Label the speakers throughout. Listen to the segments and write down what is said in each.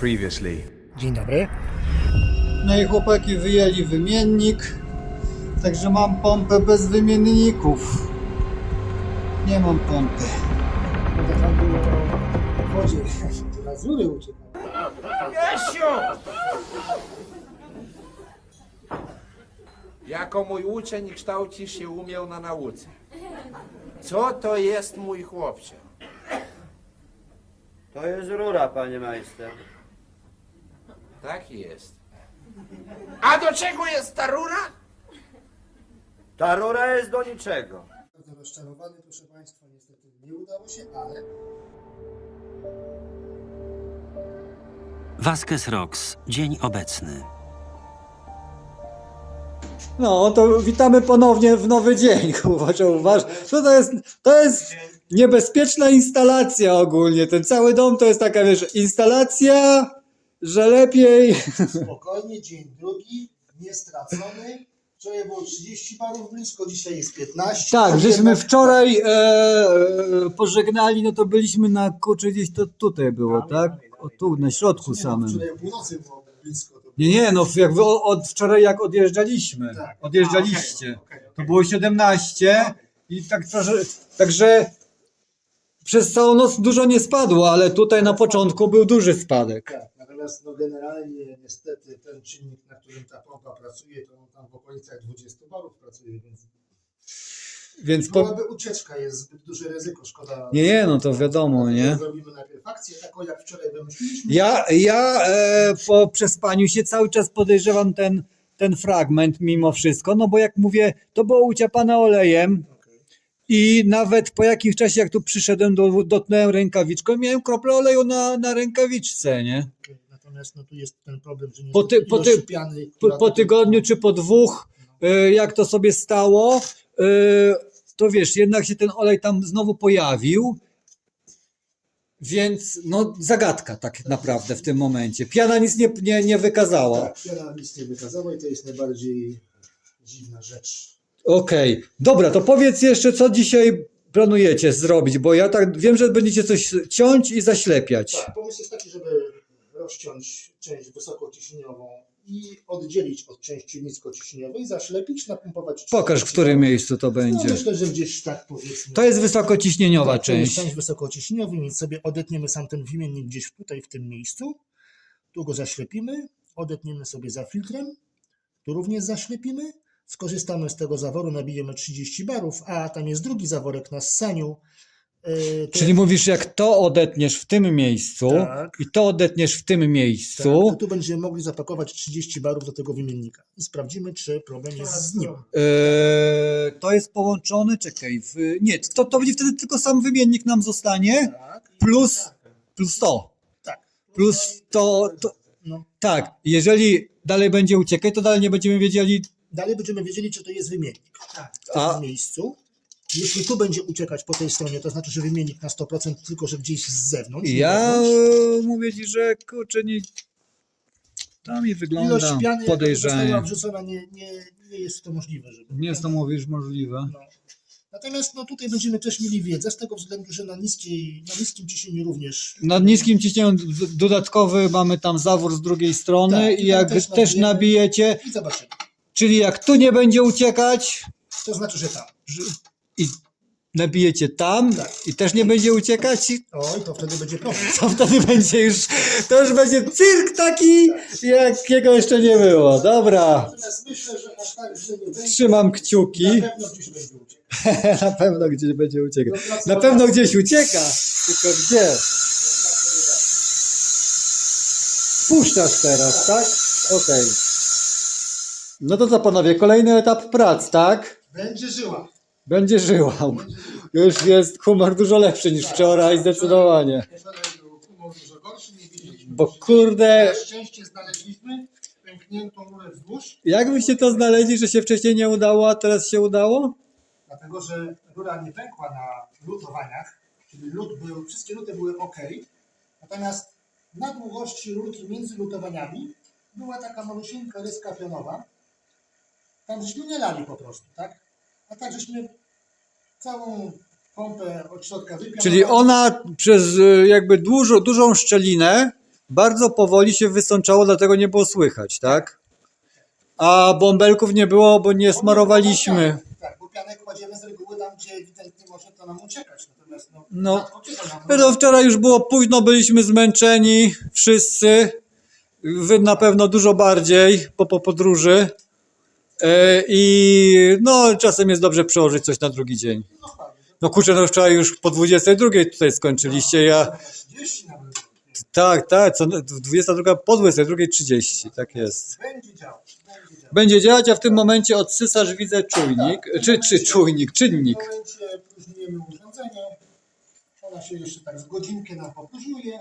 Speaker 1: Previously.
Speaker 2: Dzień dobry.
Speaker 3: No i chłopaki wyjęli wymiennik, także mam pompę bez wymienników. Nie mam pompy.
Speaker 2: Tam było w wodzie. Uciekały.
Speaker 4: Jako mój uczeń kształcisz się umiał na nauce. Co to jest mój chłopcze?
Speaker 5: To jest rura, panie majster.
Speaker 4: Tak jest. A do czego jest ta rura?
Speaker 5: Ta rura jest do niczego.
Speaker 2: Bardzo rozczarowany, proszę Państwa, niestety nie udało się, ale
Speaker 6: Vasquez Rocks, dzień obecny.
Speaker 3: No, to witamy ponownie w nowy dzień, uważ, uważ. To, to, jest, to jest niebezpieczna instalacja ogólnie. Ten cały dom to jest taka, wiesz, instalacja, że lepiej.
Speaker 2: spokojnie, dzień drugi, niestracony. Wczoraj było 30 barów blisko, dzisiaj jest 15.
Speaker 3: Tak, żeśmy wczoraj e, e, pożegnali, no to byliśmy na kurczę gdzieś to tutaj było, tak? O tu, na środku
Speaker 2: Nie, no,
Speaker 3: samym.
Speaker 2: Wczoraj o północy było blisko.
Speaker 3: Nie, nie, no jak wy od, wczoraj jak odjeżdżaliśmy,
Speaker 2: Tak.
Speaker 3: odjeżdżaliście,
Speaker 2: A, okej, okej,
Speaker 3: to było 17 i tak trochę, także przez całą noc dużo nie spadło, ale tutaj na początku był duży spadek.
Speaker 2: Tak, natomiast no generalnie niestety ten czynnik, na którym ta pompa pracuje, to on tam w okolicach 20 barów pracuje, więc
Speaker 3: Więc po,
Speaker 2: byłaby ucieczka, jest zbyt duże ryzyko, szkoda.
Speaker 3: nie, nie, no to wiadomo, nie?
Speaker 2: Zrobimy najpierw akcję taką, jak wczoraj wymyśliliśmy.
Speaker 3: Ja, ja e, po przespaniu się cały czas podejrzewam ten, ten fragment mimo wszystko, no bo jak mówię, to było uciapane olejem
Speaker 2: Okej.
Speaker 3: i nawet po jakimś czasie jak tu przyszedłem, do, dotknąłem rękawiczką, miałem kroplę oleju na, na rękawiczce, nie?
Speaker 2: Okej, Natomiast no, tu jest ten problem, że nie
Speaker 3: Po ty- po ty-
Speaker 2: piany,
Speaker 3: Po, po tygodniu czy po dwóch, e, jak to sobie stało, e, to wiesz, jednak się ten olej tam znowu pojawił, więc no zagadka tak naprawdę w tym momencie. Piana nic nie, nie, nie wykazała.
Speaker 2: Tak, piana nic nie wykazała i to jest najbardziej dziwna rzecz.
Speaker 3: Okej, dobra, to powiedz jeszcze, co dzisiaj planujecie zrobić, bo ja tak wiem, że będziecie coś ciąć i zaślepiać.
Speaker 2: Tak, pomysł jest taki, żeby rozciąć część wysokociśnieniową i oddzielić od części niskociśnieniowej, zaślepić, napompować.
Speaker 3: Pokaż, w
Speaker 2: 40
Speaker 3: którym miejscu to
Speaker 2: No,
Speaker 3: będzie.
Speaker 2: myślę, że gdzieś tak powiedzmy.
Speaker 3: To jest wysokociśnieniowa
Speaker 2: Tak, to
Speaker 3: część.
Speaker 2: część wysokociśnieniowa, więc sobie odetniemy sam ten wymiennik gdzieś tutaj w tym miejscu. Tu go zaślepimy, odetniemy sobie za filtrem, tu również zaślepimy, skorzystamy z tego zaworu, nabijemy 30 barów, a tam jest drugi zaworek na ssaniu. Yy,
Speaker 3: Czyli mówisz, jak to odetniesz w tym miejscu
Speaker 2: Tak.
Speaker 3: i to odetniesz w tym
Speaker 2: Tak,
Speaker 3: miejscu,
Speaker 2: to tu będziemy mogli zapakować 30 barów do tego wymiennika i sprawdzimy, czy problem jest z nim.
Speaker 3: Eee, to jest połączone, czekaj, w, nie, to, to będzie wtedy tylko sam wymiennik nam zostanie,
Speaker 2: Tak,
Speaker 3: plus, plus to,
Speaker 2: tak.
Speaker 3: plus to, to,
Speaker 2: No.
Speaker 3: tak, jeżeli dalej będzie uciekać, to dalej nie będziemy wiedzieli,
Speaker 2: Dalej będziemy wiedzieli, czy to jest wymiennik w tym
Speaker 3: A-
Speaker 2: miejscu. Jeśli tu będzie uciekać po tej stronie, to znaczy, że wymiennik na 100%, tylko że gdzieś z zewnątrz.
Speaker 3: ja mówię ci, że kurczę, nie, to mi
Speaker 2: Ilość
Speaker 3: wygląda
Speaker 2: piany, jaka została
Speaker 3: podejrzanie,
Speaker 2: wrzucona, nie, nie, nie jest to możliwe. Żeby
Speaker 3: nie jest to mówisz możliwe.
Speaker 2: No. Natomiast no, tutaj będziemy też mieli wiedzę, z tego względu, że na, niskiej, na niskim ciśnieniu również
Speaker 3: Na niskim ciśnieniu dodatkowy mamy tam zawór z drugiej strony
Speaker 2: Tak,
Speaker 3: i jak też,
Speaker 2: też
Speaker 3: nabijecie,
Speaker 2: i zobaczymy.
Speaker 3: czyli jak tu nie będzie uciekać
Speaker 2: To znaczy, że tam.
Speaker 3: I nabijecie tam
Speaker 2: Tak.
Speaker 3: i też nie będzie uciekać,
Speaker 2: Oj, to wtedy będzie problem.
Speaker 3: to wtedy będzie już, to już będzie cyrk taki, jakiego jeszcze nie było. Dobra,
Speaker 2: Natomiast myślę, że aż tak źle nie będzie.
Speaker 3: trzymam kciuki.
Speaker 2: Na pewno gdzieś będzie uciekł.
Speaker 3: Na pewno gdzieś będzie uciekać. Na pewno gdzieś ucieka, tylko gdzie? Puszczasz teraz, tak? Okej. No to co panowie, kolejny etap prac, tak?
Speaker 2: Będzie żyła.
Speaker 3: Będzie żyła. Już jest humor dużo lepszy niż wczoraj, zdecydowanie.
Speaker 2: Humor dużo gorszy, nie wiedzieliśmy.
Speaker 3: Bo kurde,
Speaker 2: Na szczęście znaleźliśmy pękniętą rurę wzdłuż,
Speaker 3: jak byście to znaleźli, że się wcześniej nie udało, a teraz się udało?
Speaker 2: dlatego że rura nie pękła na lutowaniach, czyli lut był, wszystkie luty były ok, natomiast na długości rurki między lutowaniami była taka malusieńka ryska pionowa. Tam żeśmy nie lali po prostu, tak? A tak żeśmy całą pompę od środka wypionowali.
Speaker 3: Czyli ona przez y, jakby dużo, dużą szczelinę bardzo powoli się wysączało, dlatego nie było słychać, tak? A bąbelków nie było, bo nie smarowaliśmy.
Speaker 2: Tak, bo pianę kładziemy z reguły tam, gdzie ewidentnie może to nam uciekać. Natomiast no,
Speaker 3: No.
Speaker 2: rzadko nam
Speaker 3: No wczoraj już było późno, byliśmy zmęczeni wszyscy. Wy na pewno dużo bardziej po, po podróży. E, I no czasem jest dobrze przełożyć coś na drugi dzień.
Speaker 2: no,
Speaker 3: kurczę, no wczoraj już po 22 tutaj skończyliście. Ja
Speaker 2: 30 nawet.
Speaker 3: tak, tak, co 22 po 22.30, tak jest.
Speaker 2: Będzie działać,
Speaker 3: a w tym momencie odsysasz widzę czujnik, czy, czy czujnik,
Speaker 2: W
Speaker 3: czynnik.
Speaker 2: tym momencie próżnujemy urządzenie. Ona się jeszcze tak z godzinkę nam popróżniuje.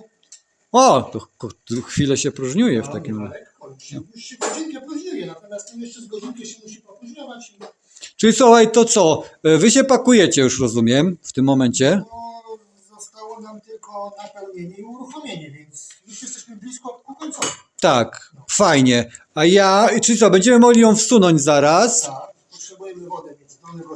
Speaker 3: O, to, to chwilę się próżniuje w takim razie.
Speaker 2: Się godzinkę próżniuje, natomiast jeszcze z godzinkę się musi. I,
Speaker 3: Czyli słuchaj, to co? E, Wy się pakujecie już, rozumiem, w tym momencie.
Speaker 2: no, zostało nam tylko napełnienie i uruchomienie, więc już jesteśmy blisko ku końcowi.
Speaker 3: Tak, fajnie. A ja, czyli co, będziemy mogli ją wsunąć zaraz.
Speaker 2: Tak, potrzebujemy dolnego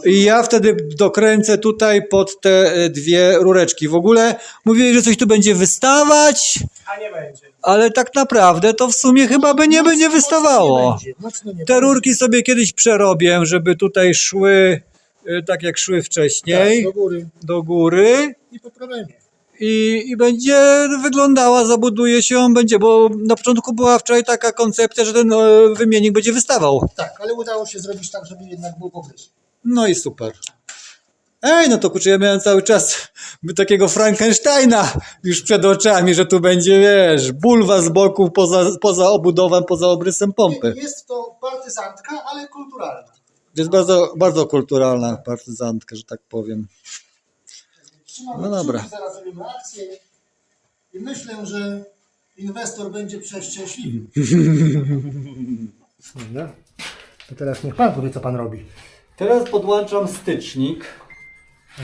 Speaker 3: I ja wtedy dokręcę tutaj pod te e, dwie rureczki. W ogóle mówili, że coś tu będzie wystawać,
Speaker 2: A nie będzie.
Speaker 3: ale tak naprawdę to w sumie chyba by nie będzie wystawało. Te rurki sobie kiedyś przerobię, żeby tutaj szły e, tak jak szły
Speaker 2: tak,
Speaker 3: wcześniej,
Speaker 2: do góry
Speaker 3: do góry.
Speaker 2: i po problemie.
Speaker 3: I, I będzie wyglądała, zabuduje się będzie, bo na początku była wczoraj taka koncepcja, że ten e, wymiennik będzie wystawał.
Speaker 2: Tak, ale udało się zrobić tak, żeby jednak był pogryz.
Speaker 3: No i super. Ej, no to kurczę, ja miałem cały czas takiego Frankensteina już przed oczami, że tu będzie, wiesz, bulwa z boku poza, poza obudową, poza obrysem pompy.
Speaker 2: Jest to partyzantka, ale kulturalna.
Speaker 3: Jest bardzo, bardzo kulturalna partyzantka, że tak powiem. No dobra.
Speaker 2: zaraz zrobimy akcję i myślę, że inwestor będzie przeszczęśliwy. Dobra. To teraz niech pan powie, co pan robi.
Speaker 3: Teraz podłączam stycznik.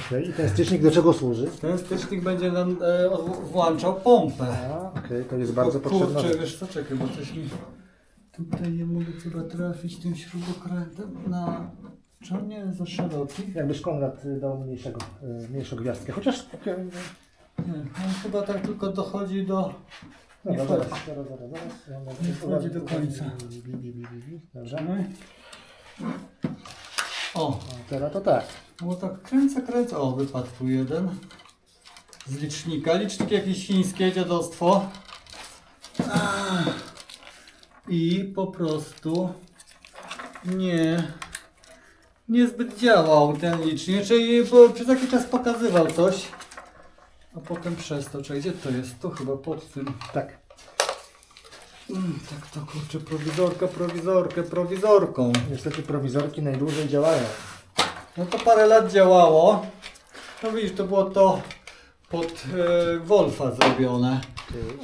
Speaker 2: Okej, i ten stycznik do czego służy?
Speaker 3: Ten stycznik będzie nam e, włączał pompę.
Speaker 2: A, okej, to jest bardzo potrzebna
Speaker 3: Kurczę,
Speaker 2: rzecz.
Speaker 3: wiesz co, czekaj, bo coś mi... Tutaj nie mogę chyba trafić tym śrubokrętem na... Czy on nie jest za szeroki?
Speaker 2: Jakbyś Konrad y, dał mniejszego, y, mniejszą gwiazdkę. Chociaż... y,
Speaker 3: Nie, on chyba tak tylko dochodzi do... Nie
Speaker 2: Dobra, zaraz,
Speaker 3: wchodzi.
Speaker 2: zaraz, zaraz, zaraz.
Speaker 3: Nie wchodzi do końca.
Speaker 2: Bi, bi, bi, bi, bi. Dobrze.
Speaker 3: O,
Speaker 2: teraz to tak.
Speaker 3: bo tak kręcę, kręcę. O, wypadł tu jeden. Z licznika. Licznik jakieś chińskie dziadostwo. I po prostu nie niezbyt działał ten licznik. Czyli bo przez jakiś czas pokazywał coś. A potem przez to, czy gdzie to jest? To chyba pod tym.
Speaker 2: Tak.
Speaker 3: Mm, tak to kurczę, prowizorka, prowizorkę, prowizorką.
Speaker 2: Niestety prowizorki najdłużej działają.
Speaker 3: No to parę lat działało. No widzisz, to było to pod e, Wolfa zrobione,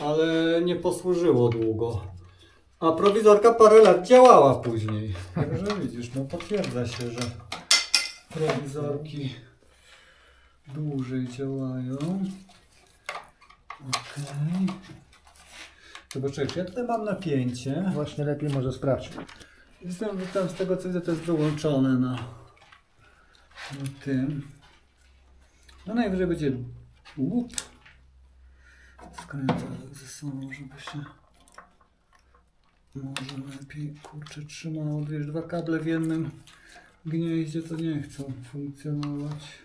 Speaker 3: ale nie posłużyło długo. A prowizorka parę lat działała później. Także widzisz, no potwierdza się, że prowizorki dłużej działają. Okej. To czy ja tutaj mam napięcie.
Speaker 2: Właśnie lepiej może sprawdź.
Speaker 3: Jestem tam z tego co widzę, to jest wyłączone na, na tym. No najwyżej będzie łup. Skręcę ze sobą, żeby się może lepiej kurczę trzymało. Wiesz, dwa kable w jednym gnieździe to nie chcą funkcjonować.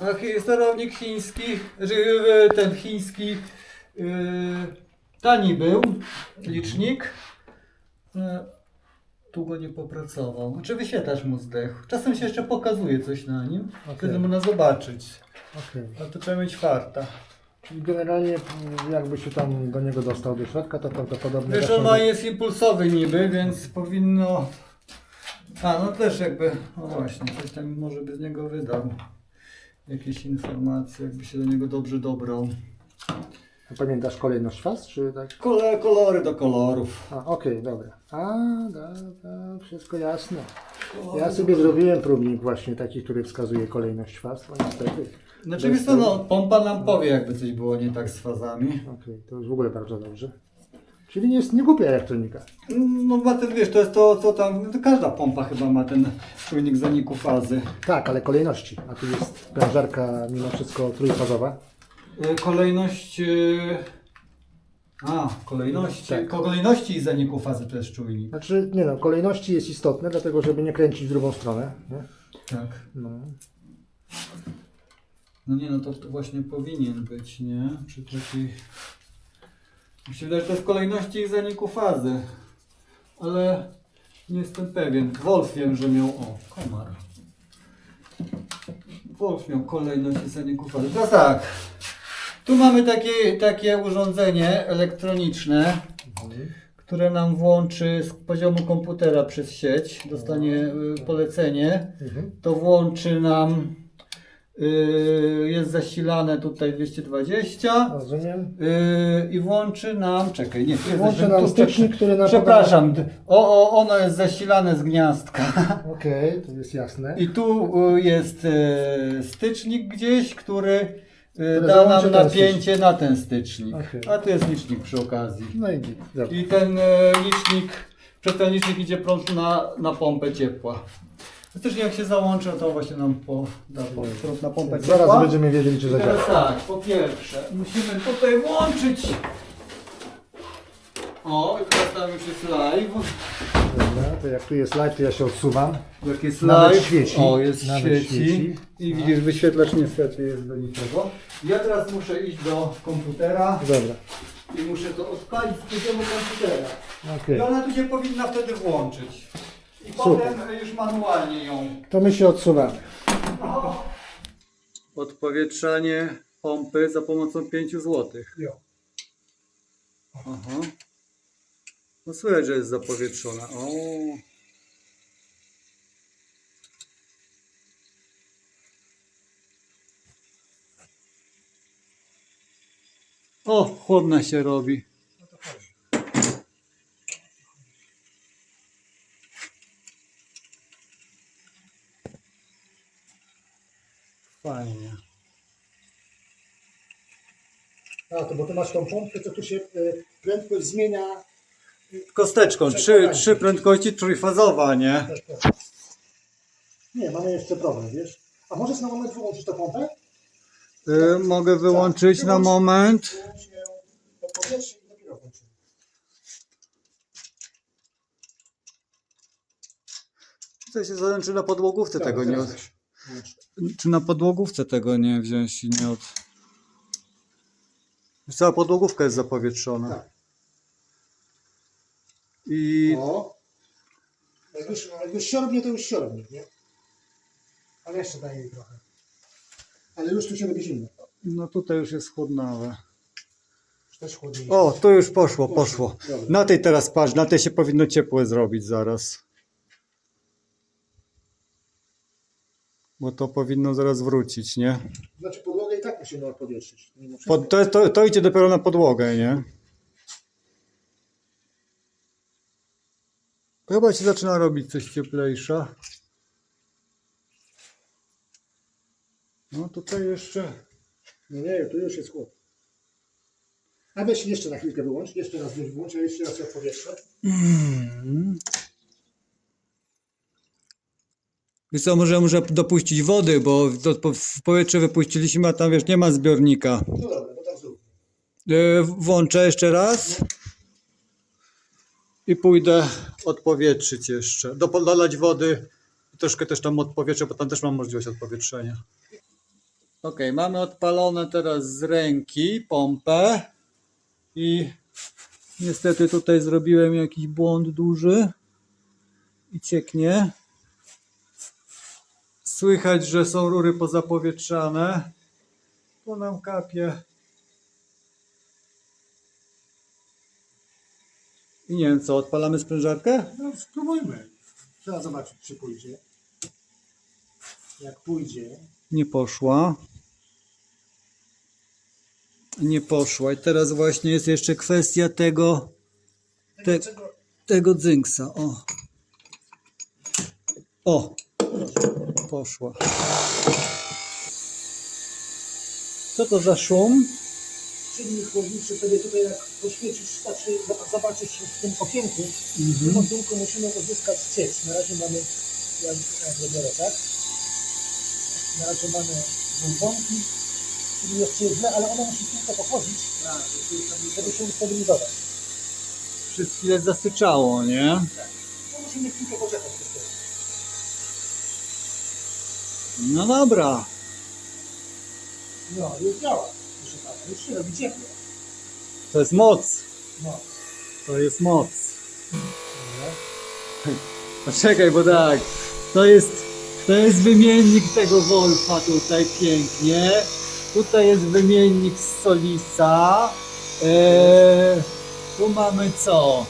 Speaker 3: A sterownik chiński, ten chiński tani był licznik. E, Długo nie popracował. Czy wyświetlacz mu zdechł? Czasem się jeszcze pokazuje coś na nim. Wtedy można zobaczyć.
Speaker 2: Okej.
Speaker 3: A to trzeba mieć farta.
Speaker 2: Czyli generalnie jakby się tam do niego dostał do środka, to prawdopodobnie...
Speaker 3: Wiesz, on jest impulsowy niby, więc powinno... A, no też jakby... No właśnie, coś tam może by z niego wydał. Jakieś informacje, jakby się do niego dobrze dobrał.
Speaker 2: Pamiętasz kolejność faz, czy tak?
Speaker 3: Kole, kolory do kolorów.
Speaker 2: A, okej, dobra. A, da, da, wszystko jasne. Ja sobie zrobiłem próbnik właśnie taki, który wskazuje kolejność faz, bo niestety.
Speaker 3: Znaczy wiesz co, no, pompa nam powie jakby coś było nie tak z fazami.
Speaker 2: Okej, to już w ogóle bardzo dobrze. Czyli nie jest nie głupia elektronika.
Speaker 3: No ma ten, wiesz, to jest to, co tam, no to każda pompa chyba ma ten czujnik zaniku fazy.
Speaker 2: Tak, ale kolejności. A tu jest prężarka mimo wszystko trójfazowa.
Speaker 3: Y, kolejność... y, A, kolejności.
Speaker 2: Tak.
Speaker 3: Kolejności i zaniku fazy to jest czujnik.
Speaker 2: Znaczy, nie no, kolejności jest istotne, dlatego żeby nie kręcić w drugą stronę. Nie?
Speaker 3: Tak.
Speaker 2: No.
Speaker 3: No nie, no to, to właśnie powinien być, nie? Przy takiej... Mi się wydaje, że to jest kolejności i zaniku fazy. Ale nie jestem pewien. Wolf wiem, że miał... O, komar. Wolf miał kolejność i zaniku fazy. Teraz tak. Tu mamy takie, takie urządzenie elektroniczne, które nam włączy z poziomu komputera przez sieć. Dostanie y, polecenie
Speaker 2: Mhm.
Speaker 3: to włączy nam, yy, jest zasilane tutaj 220
Speaker 2: Rozumiem.
Speaker 3: yy, i włączy nam, czekaj, nie, tu jest
Speaker 2: Włączy nam
Speaker 3: tu-
Speaker 2: stycznik, który nam
Speaker 3: Przepraszam, d- o, o, ono jest zasilane z gniazdka
Speaker 2: Okej, to jest jasne.
Speaker 3: i tu jest stycznik gdzieś, który
Speaker 2: Który
Speaker 3: da nam
Speaker 2: ten
Speaker 3: napięcie na ten stycznik,
Speaker 2: Okej.
Speaker 3: a tu jest licznik przy okazji.
Speaker 2: No i git. Dobra.
Speaker 3: I ten e, licznik, przez ten licznik idzie prąd na, na pompę ciepła. Faktycznie jak się załączy, to właśnie nam po, da po, prąd na pompę ciepła.
Speaker 2: Zaraz będziemy wiedzieli, czy
Speaker 3: I
Speaker 2: zadziała.
Speaker 3: teraz tak, po pierwsze, musimy tutaj włączyć. O, i teraz tam już jest live.
Speaker 2: Dobra, to jak tu jest live, to ja się odsuwam.
Speaker 3: Jak jest
Speaker 2: Nawet
Speaker 3: live,
Speaker 2: świeci.
Speaker 3: o jest
Speaker 2: Nawet
Speaker 3: świeci.
Speaker 2: świeci.
Speaker 3: I widzisz, wyświetlacz niestety jest do niczego. Ja teraz muszę iść do komputera
Speaker 2: Dobra,
Speaker 3: i muszę to odpalić z poziomu komputera.
Speaker 2: okej.
Speaker 3: I ona tu się powinna wtedy włączyć. I
Speaker 2: Super.
Speaker 3: potem już manualnie ją.
Speaker 2: To my się odsuwamy.
Speaker 3: Odpowietrzanie pompy za pomocą 5 zł.
Speaker 2: Jo.
Speaker 3: Aha. No słychać, że jest zapowietrzona. O. O, chłodna się robi. Fajnie.
Speaker 2: A, to bo ty masz tą pompkę, to tu się y, prędkość zmienia.
Speaker 3: Kosteczką, trzy, trzy prędkości trójfazowa, nie?
Speaker 2: Też pewnie. Nie, mamy jeszcze problem, wiesz? A możesz na moment wyłączyć tę pompę?
Speaker 3: Y, mogę wyłączyć na moment.
Speaker 2: I dopiero.
Speaker 3: To się zależy, czy na podłogówce tego nie od...
Speaker 2: Włącz.
Speaker 3: Czy na podłogówce tego nie wziąć i nie od... Cała podłogówka jest zapowietrzona.
Speaker 2: Tak.
Speaker 3: I
Speaker 2: O. Jak już, jak już siorbnie, to już siorbnie, nie? Ale jeszcze daję jej trochę. Ale już tu się robi zimno.
Speaker 3: no tutaj już jest chłodnawe.
Speaker 2: Już też chłodniej.
Speaker 3: O, tu już poszło, poszło.
Speaker 2: Dobra.
Speaker 3: Na tej teraz patrz, na tej się powinno ciepłe zrobić zaraz. Bo to powinno zaraz wrócić, nie?
Speaker 2: Znaczy podłogę i tak musimy odpowietrzyć. mimo wszystko.
Speaker 3: Pod, to, to, to idzie dopiero na podłogę, nie? Chyba się zaczyna robić coś cieplejsza. No tutaj jeszcze.
Speaker 2: No nie, tu już jest chłod. A weź jeszcze na chwilkę wyłącz, jeszcze raz weź włącz, a jeszcze raz odpowietrzę.
Speaker 3: Wiesz co, może muszę dopuścić wody, bo w powietrze wypuściliśmy, a tam wiesz, nie ma zbiornika.
Speaker 2: No dobra, no tak zrób.
Speaker 3: E, włączę jeszcze raz. I pójdę odpowietrzyć jeszcze. Do, dolać wody. Troszkę też tam odpowietrzę, bo tam też mam możliwość odpowietrzenia. Ok, mamy odpalone teraz z ręki pompę. I niestety tutaj zrobiłem jakiś błąd duży. I cieknie. Słychać, że są rury pozapowietrzane. Tu nam kapie. I nie wiem co, odpalamy sprężarkę?
Speaker 2: No spróbujmy. Trzeba zobaczyć, czy pójdzie. Jak pójdzie.
Speaker 3: Nie poszła. Nie poszła. I teraz właśnie jest jeszcze kwestia tego. Te,
Speaker 2: tego,
Speaker 3: tego dzynksa. O. O. Poszła. Co to za szum?
Speaker 2: Czynnik chłodniczy sobie tutaj jak poświecisz, znaczy zobaczysz w tym okienku, w
Speaker 3: Mhm.
Speaker 2: tym okienku musimy uzyskać ciecz. Na razie mamy, ja, wybiorę tak, na razie mamy dwie pompki, czyli jest źle, ale ona musi chwilkę pochodzić, żeby się ustabilizować.
Speaker 3: Przez chwilę zasyczało, nie?
Speaker 2: No musimy chwilkę poczekać.
Speaker 3: No dobra.
Speaker 2: No, już działa. Już się robi ciepło.
Speaker 3: To jest moc.
Speaker 2: No.
Speaker 3: To jest moc. Poczekaj, bo tak. To jest, to jest wymiennik tego Wolfa tutaj pięknie. Tutaj jest wymiennik z Solisa. Eee, tu mamy co?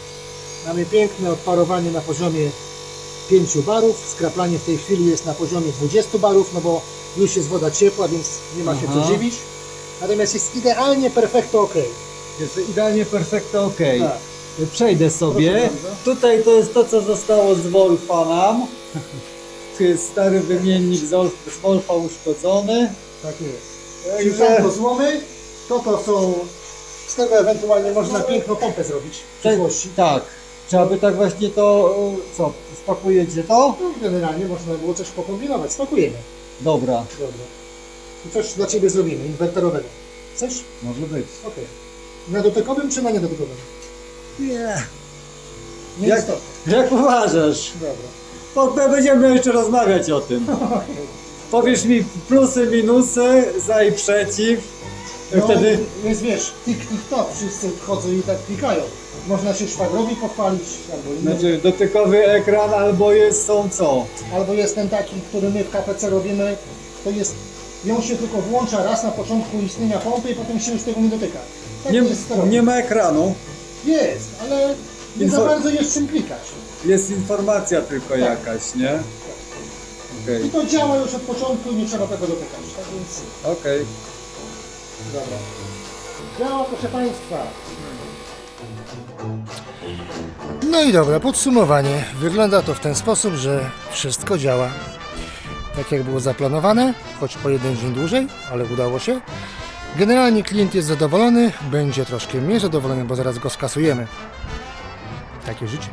Speaker 2: Mamy piękne odparowanie na poziomie 5 barów. Skraplanie w tej chwili jest na poziomie 20 barów, no bo już jest woda ciepła, więc nie ma się
Speaker 3: Aha.
Speaker 2: co dziwić. Natomiast jest idealnie perfekto ok.
Speaker 3: Jest idealnie perfekto ok.
Speaker 2: Tak.
Speaker 3: Przejdę sobie. Tutaj to jest to, co zostało z Wolfa nam. Tu jest stary wymiennik z Wolf- z Wolfa uszkodzony.
Speaker 2: Tak jest. Czyli są to złomy, to to są... Z tego ewentualnie można piękną pompę zrobić w przyszłości.
Speaker 3: Tak. Trzeba by tak właśnie to, co, spakujecie to?
Speaker 2: No, generalnie można było coś pokombinować. Spakujemy.
Speaker 3: Dobra,
Speaker 2: Dobra. I coś dla Ciebie zrobimy, inwerterowego. Chcesz?
Speaker 3: może być.
Speaker 2: Okej. Na dotykowym czy na niedotykowym?
Speaker 3: Nie.
Speaker 2: Nie
Speaker 3: Jak-
Speaker 2: istotne.
Speaker 3: Jak uważasz?
Speaker 2: Dobra.
Speaker 3: To będziemy jeszcze rozmawiać o tym. Powiesz mi plusy, minusy, za i przeciw.
Speaker 2: No,
Speaker 3: Wtedy
Speaker 2: Jest wiesz, tik tik tok, wszyscy chodzą i tak klikają. Można się szwagrowi pochwalić, albo, innym.
Speaker 3: znaczy dotykowy ekran albo jest są co?
Speaker 2: albo jest ten taki, który my w KPC robimy, to jest, ją się tylko włącza raz na początku istnienia pompy i potem się już tego nie dotyka. Tak
Speaker 3: Nie,
Speaker 2: jest
Speaker 3: nie ma ekranu.
Speaker 2: Jest, ale nie za
Speaker 3: Info-
Speaker 2: bardzo jest czym klikać.
Speaker 3: Jest informacja tylko jakaś, nie? Okej,
Speaker 2: I to działa już od początku i nie trzeba tego dotykać. Tak więc,
Speaker 3: okej.
Speaker 2: dobra. Działa, proszę Państwa. No i dobra, podsumowanie. Wygląda to w ten sposób, że wszystko działa tak jak było zaplanowane, choć po jeden dzień dłużej, ale udało się. Generalnie klient jest zadowolony, będzie troszkę mniej zadowolony, bo zaraz go skasujemy. Takie życie.